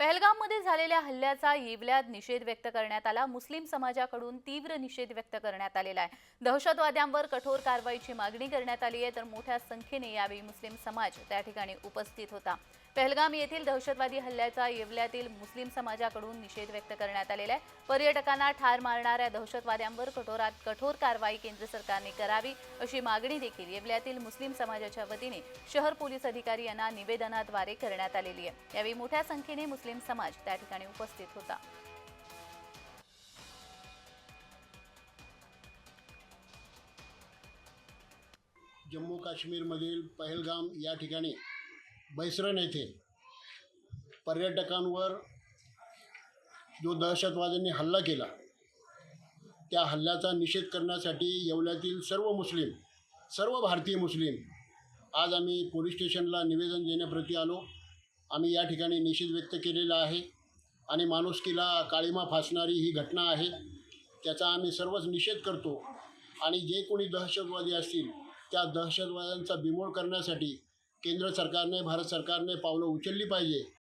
पहलगाममध्ये झालेल्या हल्ल्याचा येवल्यात निषेध व्यक्त करण्यात आला. मुस्लिम समाजाकडून तीव्र निषेध व्यक्त करण्यात आलेला आहे. दहशतवाद्यांवर कठोर कारवाईची मागणी करण्यात आली आहे तर मोठ्या संख्येने यावेळी मुस्लिम समाज त्या ठिकाणी उपस्थित होता. पहलगाम येथील दहशतवादी हल्ल्याचा येवल्यातील मुस्लिम समाजाकडून निषेध व्यक्त करण्यात आलेला आहे. पर्यटकांना ठार मारणाऱ्या दहशतवाद्यांवर कठोरात कठोर कारवाई केंद्र सरकारने करावी अशी मागणी देखील येवल्यातील मुस्लिम समाजाच्या वतीने शहर पोलीस अधिकारी यांना निवेदनाद्वारे करण्यात आलेली आहे. यावेळी मोठ्या संख्येने मुस्लिम समाज त्या ठिकाणी उपस्थित होता. जम्मू काश्मीरमधील पहलगाम या ठिकाणी बैसरन येथे पर्यटकांवर जो दहशतवाद्यांनी हल्ला केला त्या हल्ल्याचा निषेध करण्यासाठी येवल्यातील सर्व मुस्लिम सर्व भारतीय मुस्लिम आज आम्ही पोलीस स्टेशनला निवेदन देण्याप्रती आलो. आम्ही या ठिकाणी निषेध व्यक्त केलेला आहे आणि माणुसकीला काळीमा फासणारी ही घटना आहे. त्याचा आम्ही सर्वच निषेध करतो आणि जे कोणी दहशतवादी असतील त्या दहशतवाद्यांचा बिमोड करण्यासाठी केंद्र सरकारने भारत सरकारने पावलं उचलली पाहिजे.